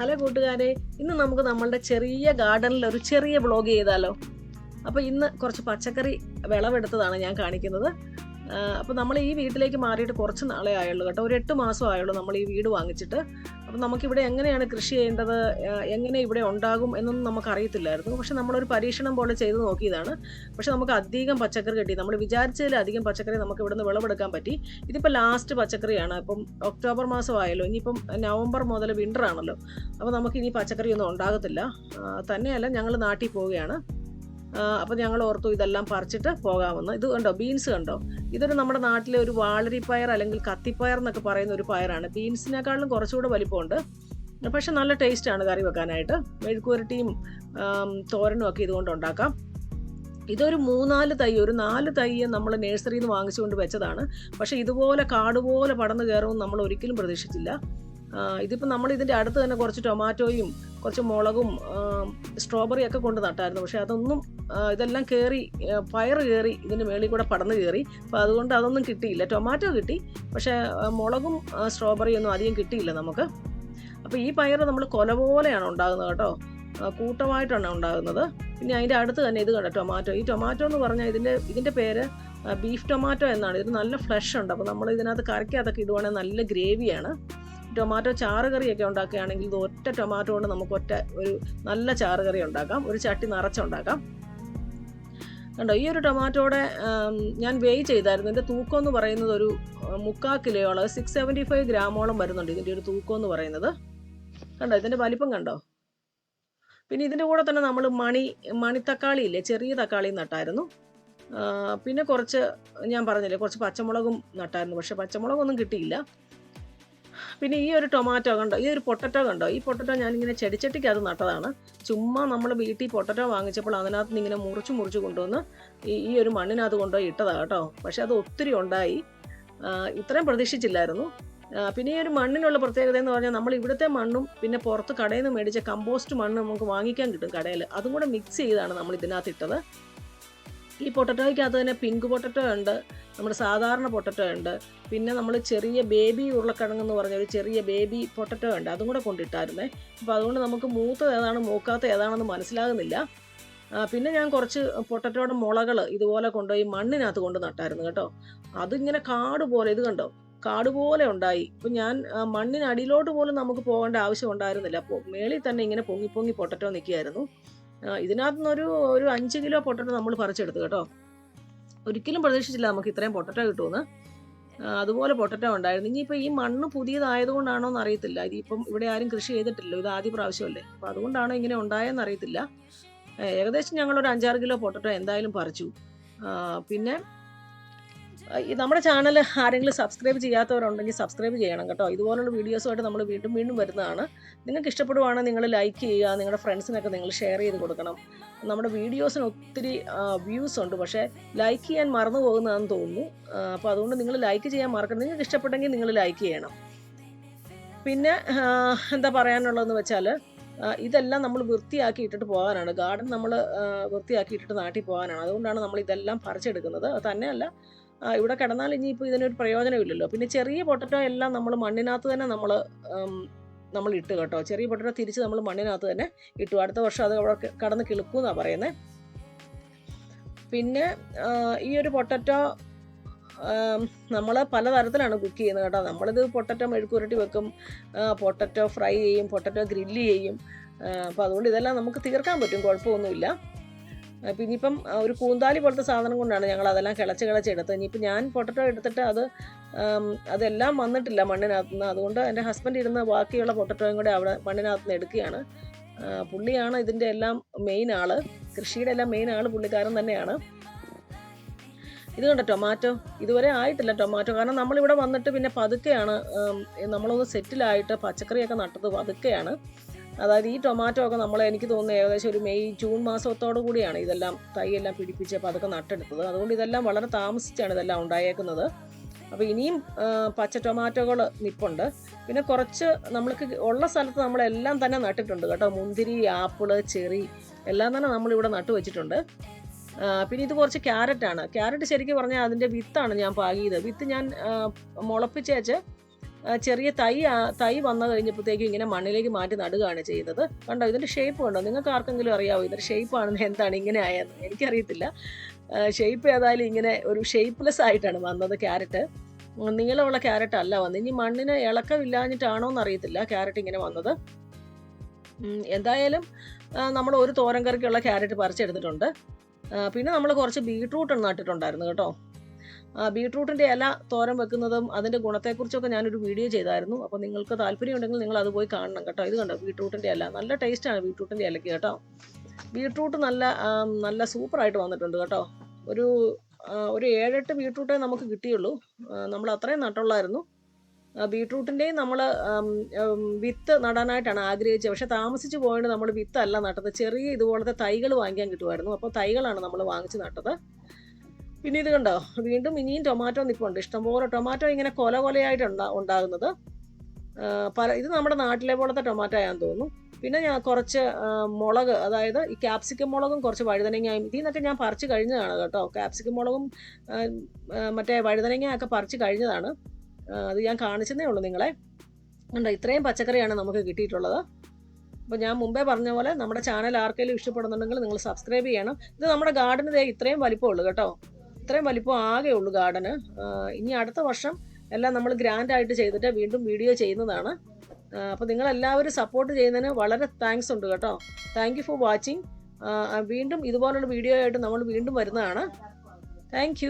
Hello കൂട്ടുകാരെ ഇന്ന് നമുക്ക് നമ്മളുടെ ചെറിയ ഗാർഡനിൽ ഒരു ചെറിയ ബ്ലോഗ് ചെയ്താലോ? അപ്പോൾ ഇന്ന് കുറച്ച് പച്ചക്കറി വിളവെടുത്തതാണ് ഞാൻ കാണിക്കുന്നത്. അപ്പോൾ നമ്മൾ ഈ വീട്ടിലേക്ക് മാറിയിട്ട് കുറച്ച് നാളെ ആയുള്ളൂ കേട്ടോ. ഒരു എട്ട് മാസം ആയുള്ളൂ നമ്മൾ ഈ വീട് വാങ്ങിച്ചിട്ട്. അപ്പോൾ നമുക്കിവിടെ എങ്ങനെയാണ് കൃഷി ചെയ്യേണ്ടത്? എങ്ങനെ ഇവിടെ ഉണ്ടാകും എന്നൊന്നും നമുക്ക് അറിയത്തില്ലായിരുന്നു പക്ഷെ നമ്മളൊരു പരീക്ഷണം പോലെ ചെയ്ത് നോക്കിയതാണ്. പക്ഷെ നമുക്ക് അധികം പച്ചക്കറി കിട്ടി. നമ്മൾ വിചാരിച്ചതിലധികം പച്ചക്കറി നമുക്ക് ഇവിടുന്ന് വിളവെടുക്കാൻ പറ്റി. ഇതിപ്പോൾ ലാസ്റ്റ് പച്ചക്കറിയാണ്. അപ്പം ഒക്ടോബർ മാസം മാസമായല്ലോ ഇനിയിപ്പം നവംബർ മുതൽ വിന്റർ ആണല്ലോ. അപ്പോൾ നമുക്ക് ഇനി പച്ചക്കറിയൊന്നും ഉണ്ടാകത്തില്ല. തന്നെയല്ല ഞങ്ങൾ നാട്ടിൽ പോവുകയാണ്. അപ്പോൾ ഞങ്ങൾ ഓർത്തു ഇതെല്ലാം പറിച്ചിട്ട് പോകാമെന്ന്. ഇത് കണ്ടോ ബീൻസ് കണ്ടോ? ഇതൊരു നമ്മുടെ നാട്ടിലെ ഒരു വാളരിപ്പയർ അല്ലെങ്കിൽ കത്തിപ്പയർ എന്നൊക്കെ പറയുന്ന ഒരു പയറാണ്. ബീൻസിനേക്കാളും കുറച്ചുകൂടെ വലിപ്പമുണ്ട്. പക്ഷെ നല്ല ടേസ്റ്റാണ് കറി വെക്കാനായിട്ട്. മെഴുക്കുവരട്ടിയും തോരനും ഒക്കെ ഇതുകൊണ്ട് ഉണ്ടാക്കാം. ഇതൊരു മൂന്നാൽ തൈ ഒരു നാല് തൈ നമ്മൾ നഴ്സറിയിൽ നിന്ന് വാങ്ങിച്ചുകൊണ്ട് വെച്ചതാണ്. പക്ഷേ ഇതുപോലെ കാടുപോലെ പടന്നു കയറുമെന്ന് നമ്മൾ ഒരിക്കലും പ്രതീക്ഷിച്ചില്ല. ഇതിപ്പോൾ നമ്മൾ ഇതിന്റെ അടുത്ത് തന്നെ കുറച്ച് ടൊമാറ്റോയും കുറച്ച് മുളകും സ്ട്രോബെറി ഒക്കെ കൊണ്ട് നട്ടായിരുന്നു. പക്ഷേ അതൊന്നും ഇതെല്ലാം കയറി പയർ കയറി ഇതിന്റെ മേളിൽ കൂടെ പടന്ന് കയറി അപ്പോൾ അതുകൊണ്ട് അതൊന്നും കിട്ടിയില്ല. ടൊമാറ്റോ കിട്ടി പക്ഷേ മുളകും സ്ട്രോബെറി ഒന്നും അധികം കിട്ടിയില്ല നമുക്ക്. അപ്പോൾ ഈ പയർ നമ്മൾ കൊല പോലെയാണ് ഉണ്ടാകുന്നത് കേട്ടോ. കൂട്ടമായിട്ടാണ് ഉണ്ടാകുന്നത്. പിന്നെ അതിന്റെ അടുത്ത് തന്നെ ഇത് കണ്ടോ ടൊമാറ്റോ. ഈ ടൊമാറ്റോ എന്ന് പറഞ്ഞാൽ ഇതിന്റെ ഇതിന്റെ പേര് ബീഫ് ടൊമാറ്റോ എന്നാണ്. ഇതിന് നല്ല ഫ്ലഷ് ഉണ്ട്. അപ്പോൾ നമ്മൾ ഇതിനകത്ത് അതൊക്കെ ഇടുവാണെങ്കിൽ നല്ല ഗ്രേവിയാണ്. ടൊമാറ്റോ ചാറ് കറിയൊക്കെ ഉണ്ടാക്കുകയാണെങ്കിൽ ഇത് ഒറ്റ ടൊമാറ്റോ കൊണ്ട് നമുക്ക് ഒറ്റ ഒരു നല്ല ചാറ് കറി ഉണ്ടാക്കാം. ഒരു ചട്ടി നിറച്ചുണ്ടാക്കാം. കണ്ടോ ഈ ഒരു ടൊമാറ്റോടെ ഞാൻ വെയ് ചെയ്തായിരുന്നു. ഇതിന്റെ തൂക്കം എന്ന് പറയുന്നത് ഒരു മുക്കാൽ കിലോയോളം സിക്സ് സെവന്റി ഫൈവ് ഗ്രാമോളം വരുന്നുണ്ട് ഇതിന്റെ ഒരു തൂക്കം എന്ന് പറയുന്നത്. കണ്ടോ ഇതിന്റെ വലിപ്പം കണ്ടോ? പിന്നെ ഇതിന്റെ കൂടെ തന്നെ നമ്മൾ മണി മണിത്തക്കാളി ഇല്ലേ ചെറിയ തക്കാളി നട്ടായിരുന്നു. പിന്നെ കുറച്ച് ഞാൻ പറഞ്ഞില്ലേ കുറച്ച് പച്ചമുളകും നട്ടായിരുന്നു. പക്ഷെ പച്ചമുളകൊന്നും കിട്ടിയില്ല. പിന്നെ ഈ ഒരു ടൊമാറ്റോ കണ്ടോ? ഈ ഒരു പൊട്ടറ്റോ കണ്ടോ? ഈ പൊട്ടറ്റോ ഞാനിങ്ങനെ ചെടിച്ചട്ടിക്ക് അത് നട്ടതാണ്. ചുമ്മാ നമ്മൾ വീട്ടിൽ പൊട്ടറ്റോ വാങ്ങിച്ചപ്പോൾ അതിനകത്ത് ഇങ്ങനെ മുറിച്ച് മുറിച്ച് കൊണ്ടുവന്ന് ഈ ഒരു മണ്ണിനകത്ത് കൊണ്ടുപോയി ഇട്ടതാണ് കേട്ടോ. പക്ഷെ അത് ഒത്തിരി ഉണ്ടായി. ഇത്രയും പ്രതീക്ഷിച്ചില്ലായിരുന്നു. പിന്നെ ഈ ഒരു മണ്ണിനുള്ള പ്രത്യേകത എന്ന് പറഞ്ഞാൽ നമ്മൾ ഇവിടുത്തെ മണ്ണും പിന്നെ പുറത്ത് കടയിൽ നിന്ന് മേടിച്ച കമ്പോസ്റ്റ് മണ്ണ് നമുക്ക് വാങ്ങിക്കാൻ കിട്ടും കടയിൽ. അതും കൂടെ മിക്സ് ചെയ്താണ് നമ്മൾ ഇതിനകത്ത് ഇട്ടത്. ഈ പൊട്ടറ്റോയ്ക്കകത്ത് തന്നെ പിങ്ക് പൊട്ടറ്റോ ഉണ്ട് നമ്മുടെ സാധാരണ പൊട്ടറ്റോ ഉണ്ട്. പിന്നെ നമ്മൾ ചെറിയ ബേബി ഉരുളക്കിഴങ്ങ് എന്ന് പറഞ്ഞ ഒരു ചെറിയ ബേബി പൊട്ടറ്റോ ഉണ്ട് അതും കൂടെ കൊണ്ടിട്ടായിരുന്നേ അപ്പോൾ അതുകൊണ്ട് നമുക്ക് മൂത്ത ഏതാണ് മൂക്കാത്ത ഏതാണെന്ന് മനസ്സിലാകുന്നില്ല. പിന്നെ ഞാൻ കുറച്ച് പൊട്ടറ്റോയുടെ മുളകൾ ഇതുപോലെ കൊണ്ടുപോയി മണ്ണിനകത്ത് കൊണ്ട് നട്ടായിരുന്നു കേട്ടോ. അതിങ്ങനെ കാട് പോലെ ഇത് കണ്ടോ? കാട് പോലെ ഉണ്ടായി. ഇപ്പം ഞാൻ മണ്ണിനടിയിലോട്ട് പോലും നമുക്ക് പോകേണ്ട ആവശ്യം ഉണ്ടായിരുന്നില്ല. അപ്പോൾ മേളിൽ തന്നെ ഇങ്ങനെ പൊങ്ങി പൊങ്ങി പൊട്ടറ്റോ നിൽക്കുകയായിരുന്നു. ഇതിനകത്ത് നിന്നൊരു ഒരു അഞ്ച് കിലോ പൊട്ടറ്റോ നമ്മൾ പറിച്ചെടുത്തു കേട്ടോ. ഒരിക്കലും പ്രതീക്ഷിച്ചില്ല നമുക്ക് ഇത്രയും പൊട്ടറ്റോ കിട്ടുമെന്ന്. അതുപോലെ പൊട്ടറ്റോ ഉണ്ടായിരുന്നു. ഇനിയിപ്പോൾ ഈ മണ്ണ് പുതിയതായതുകൊണ്ടാണോ എന്ന് അറിയത്തില്ല ഇതിപ്പം ഇവിടെ ആരും കൃഷി ചെയ്തിട്ടില്ലല്ലോ ഇത് ആദ്യ പ്രാവശ്യമല്ലേ. അപ്പോൾ അതുകൊണ്ടാണോ ഇങ്ങനെ ഉണ്ടായെന്ന് അറിയത്തില്ല ഏകദേശം ഞങ്ങളൊരു അഞ്ചാറ് കിലോ പൊട്ടറ്റോ എന്തായാലും പറിച്ചു. പിന്നെ നമ്മുടെ ചാനൽ ആരെങ്കിലും സബ്സ്ക്രൈബ് ചെയ്യാത്തവരുണ്ടെങ്കിൽ സബ്സ്ക്രൈബ് ചെയ്യണം കേട്ടോ. ഇതുപോലുള്ള വീഡിയോസുമായിട്ട് നമ്മൾ വീണ്ടും വീണ്ടും വരുന്നതാണ്. നിങ്ങൾക്ക് ഇഷ്ടപ്പെടുവാണെങ്കിൽ നിങ്ങൾ ലൈക്ക് ചെയ്യുക നിങ്ങളുടെ ഫ്രണ്ട്സിനൊക്കെ നിങ്ങൾ ഷെയർ ചെയ്ത് കൊടുക്കണം. നമ്മുടെ വീഡിയോസിന് ഒത്തിരി വ്യൂസ് ഉണ്ട്. പക്ഷേ ലൈക്ക് ചെയ്യാൻ മറന്നു പോകുന്നതാണെന്ന് തോന്നുന്നു. അപ്പോൾ അതുകൊണ്ട് നിങ്ങൾ ലൈക്ക് ചെയ്യാൻ മറക്കണം നിങ്ങൾക്ക് ഇഷ്ടപ്പെട്ടെങ്കിൽ നിങ്ങൾ ലൈക്ക് ചെയ്യണം. പിന്നെ എന്താ പറയാനുള്ളതെന്ന് വെച്ചാൽ ഇതെല്ലാം നമ്മൾ വൃത്തിയാക്കി ഇട്ടിട്ട് പോകാനാണ്. ഗാർഡൻ നമ്മൾ വൃത്തിയാക്കി ഇട്ടിട്ട് നാട്ടിൽ പോകാനാണ്. അതുകൊണ്ടാണ് നമ്മൾ ഇതെല്ലാം പറിച്ചെടുക്കുന്നത്. തന്നെയല്ല ഇവിടെ കിടന്നാൽ ഇനിയിപ്പോൾ ഇതിനൊരു പ്രയോജനമില്ലല്ലോ. പിന്നെ ചെറിയ പൊട്ടറ്റോ എല്ലാം നമ്മൾ മണ്ണിനകത്ത് തന്നെ നമ്മൾ നമ്മൾ ഇട്ട് കേട്ടോ. ചെറിയ പൊട്ടറ്റോ തിരിച്ച് നമ്മൾ മണ്ണിനകത്ത് തന്നെ ഇട്ടു. അടുത്ത വർഷം അത് അവിടെ കടന്ന് കിളുക്കുമെന്നാണ് പറയുന്നത് പിന്നെ ഈ ഒരു പൊട്ടറ്റോ നമ്മൾ പലതരത്തിലാണ് കുക്ക് ചെയ്യുന്നത് കേട്ടോ. നമ്മളിത് പൊട്ടറ്റോ മെഴുക്കുരട്ടി വെക്കും പൊട്ടറ്റോ ഫ്രൈ ചെയ്യും പൊട്ടറ്റോ ഗ്രില്ല് ചെയ്യും. അപ്പോൾ അതുകൊണ്ട് ഇതെല്ലാം നമുക്ക് തീർക്കാൻ പറ്റും. കുഴപ്പമൊന്നുമില്ല. ആ, ഇനിയിപ്പം ഒരു കൂന്താലി പോലത്തെ സാധനം കൊണ്ടാണ് ഞങ്ങൾ അതെല്ലാം കിളച്ച് കിളച്ച് എടുത്തത്. ഇനിയിപ്പോൾ ഞാൻ പൊട്ടറ്റോ എടുത്തിട്ട് അത് അതെല്ലാം വന്നിട്ടില്ല മണ്ണിനകത്ത് നിന്ന്. അതുകൊണ്ട് എന്റെ ഹസ്ബൻഡ് ഇരുന്ന് ബാക്കിയുള്ള പൊട്ടറ്റോയും കൂടെ അവിടെ മണ്ണിനകത്ത് നിന്ന് എടുക്കുകയാണ്. പുള്ളിയാണ് ഇതിന്റെ എല്ലാം മെയിൻ ആൾ. കൃഷിയുടെ എല്ലാം മെയിൻ ആൾ പുള്ളിക്കാരൻ തന്നെയാണ്. ഇത് കണ്ടോ ടൊമാറ്റോ ഇതുവരെ ആയിട്ടില്ല ടൊമാറ്റോ കാരണം നമ്മളിവിടെ വന്നിട്ട് പിന്നെ പതുക്കെയാണ് നമ്മളൊന്ന് സെറ്റിലായിട്ട് പച്ചക്കറിയൊക്കെ നട്ടത് പതുക്കെയാണ്. അതായത് ഈ ടൊമാറ്റോ ഒക്കെ നമ്മൾ എനിക്ക് തോന്നുന്നു ഏകദേശം ഒരു മെയ് ജൂൺ മാസത്തോടു കൂടിയാണ് ഇതെല്ലാം തൈയെല്ലാം പിടിപ്പിച്ച് പതുക്കെ നട്ടെടുത്തത്. അതുകൊണ്ട് ഇതെല്ലാം വളരെ താമസിച്ചാണ് ഇതെല്ലാം ഉണ്ടായേക്കുന്നത്. അപ്പോൾ ഇനിയും പച്ച ടൊമാറ്റോകൾ നിപ്പുണ്ട്. പിന്നെ കുറച്ച് നമ്മൾക്ക് ഉള്ള സ്ഥലത്ത് നമ്മളെല്ലാം തന്നെ നട്ടിട്ടുണ്ട് കേട്ടോ. മുന്തിരി ആപ്പിൾ ചെറി എല്ലാം തന്നെ നമ്മളിവിടെ നട്ടു വെച്ചിട്ടുണ്ട്. പിന്നെ ഇത് കുറച്ച് ക്യാരറ്റാണ്. ക്യാരറ്റ് ശരിക്കും പറഞ്ഞാൽ അതിന്റെ വിത്താണ് ഞാൻ പാകിയത്. വിത്ത് ഞാൻ മുളപ്പിച്ചേച്ച് ചെറിയ തൈ തൈ വന്നു കഴിഞ്ഞപ്പോഴത്തേക്കും ഇങ്ങനെ മണ്ണിലേക്ക് മാറ്റി നടുകയാണ് ചെയ്യുന്നത്. കണ്ടോ ഇതിന്റെ ഷേപ്പ് കണ്ടോ? നിങ്ങൾക്ക് ആർക്കെങ്കിലും അറിയാവോ ഇതിന്റെ ഷേപ്പ് ആണെന്ന് എന്താണ് ഇങ്ങനെ ആയെന്ന്? എനിക്കറിയത്തില്ല. ഷേപ്പ് ഏതായാലും ഇങ്ങനെ ഒരു ഷേപ്പ്ലെസ് ആയിട്ടാണ് വന്നത് ക്യാരറ്റ് നീളമുള്ള ക്യാരറ്റ് അല്ല വന്നത്. ഇനി മണ്ണിന് ഇളക്കമില്ലാഞ്ഞിട്ടാണോ എന്നറിയത്തില്ല ക്യാരറ്റ് ഇങ്ങനെ വന്നത്. എന്തായാലും നമ്മൾ ഒരു തോരൻ കറിക്കുള്ള ക്യാരറ്റ് പറിച്ചെടുത്തിട്ടുണ്ട്. പിന്നെ നമ്മൾ കുറച്ച് ബീട്രൂട്ട് നട്ടിട്ടുണ്ടായിരുന്നു കേട്ടോ. ബീട്രൂട്ടിന്റെ ഇല തോരൻ വെക്കുന്നതും അതിന്റെ ഗുണത്തെക്കുറിച്ചൊക്കെ ഞാനൊരു വീഡിയോ ചെയ്തായിരുന്നു. അപ്പോൾ നിങ്ങൾക്ക് താല്പര്യം ഉണ്ടെങ്കിൽ നിങ്ങൾ അത് പോയി കാണണം കേട്ടോ. ഇത് കണ്ടോ? ബീട്രൂട്ടിന്റെ ഇല. നല്ല ടേസ്റ്റാണ് ബീട്രൂട്ടിന്റെ ഇലയ്ക്ക് കേട്ടോ. ബീട്രൂട്ട് നല്ല നല്ല സൂപ്പറായിട്ട് വന്നിട്ടുണ്ട് കേട്ടോ. ഒരു ഒരു ഏഴെട്ട് ബീട്രൂട്ടേ നമുക്ക് കിട്ടിയുള്ളൂ. നമ്മൾ അത്രയും നട്ടുള്ളായിരുന്നു. ബീട്രൂട്ടിന്റെയും നമ്മൾ വിത്ത് നടാനായിട്ടാണ് ആഗ്രഹിച്ചത്. പക്ഷെ താമസിച്ച് പോയിട്ട് നമ്മൾ വിത്തല്ല നട്ടത്. ചെറിയ ഇതുപോലത്തെ തൈകൾ വാങ്ങിക്കാൻ കിട്ടുമായിരുന്നു. അപ്പോൾ തൈകളാണ് നമ്മൾ വാങ്ങിച്ച് നട്ടത്. പിന്നെ ഇത് കണ്ടോ? വീണ്ടും ഇനിയും ടൊമാറ്റോ നിൽപ്പുണ്ട്. ഇഷ്ടംപോലെ ടൊമാറ്റോ ഇങ്ങനെ കൊല കൊലയായിട്ട് ഉണ്ടാ ഉണ്ടാകുന്നത്. പല ഇത് നമ്മുടെ നാട്ടിലെ പോലത്തെ ടൊമാറ്റോ ആണെന്ന് തോന്നുന്നു. പിന്നെ ഞാൻ കുറച്ച് മുളക് അതായത് ഈ ക്യാപ്സിക്കം മുളകും കുറച്ച് വഴുതനങ്ങയും ഇതിൽ നിന്നൊക്കെ ഞാൻ പറിച്ച് കഴിഞ്ഞതാണ് കേട്ടോ. ക്യാപ്സിക്കം മുളകും മറ്റേ വഴുതനങ്ങ ഒക്കെ പറിച്ച് കഴിഞ്ഞതാണ്. അത് ഞാൻ കാണിച്ചതേ ഉള്ളൂ നിങ്ങളെ. കണ്ടോ? ഇത്രയും പച്ചക്കറിയാണ് നമുക്ക് കിട്ടിയിട്ടുള്ളത്. അപ്പോൾ ഞാൻ മുമ്പേ പറഞ്ഞ പോലെ നമ്മുടെ ചാനൽ ആർക്കെങ്കിലും ഇഷ്ടപ്പെടുന്നുണ്ടെങ്കിൽ നിങ്ങൾ സബ്സ്ക്രൈബ് ചെയ്യണം. ഇത് നമ്മുടെ ഗാർഡന് ഇത്രയും വലിപ്പമുള്ളൂ കേട്ടോ. ഇത്രയും വലിപ്പം ആകെ ഉള്ളൂ ഗാർഡന് ഇനി അടുത്ത വർഷം എല്ലാം നമ്മൾ ഗ്രാൻഡ് ആയിട്ട് ചെയ്തിട്ട് വീണ്ടും വീഡിയോ ചെയ്യുന്നതാണ്. അപ്പോൾ നിങ്ങളെല്ലാവരും സപ്പോർട്ട് ചെയ്യുന്നതിന് വളരെ താങ്ക്സ് ഉണ്ട് കേട്ടോ. താങ്ക് യു ഫോർ വാച്ചിങ് വീണ്ടും ഇതുപോലുള്ള വീഡിയോ ആയിട്ട് നമ്മൾ വീണ്ടും വരുന്നതാണ്. താങ്ക്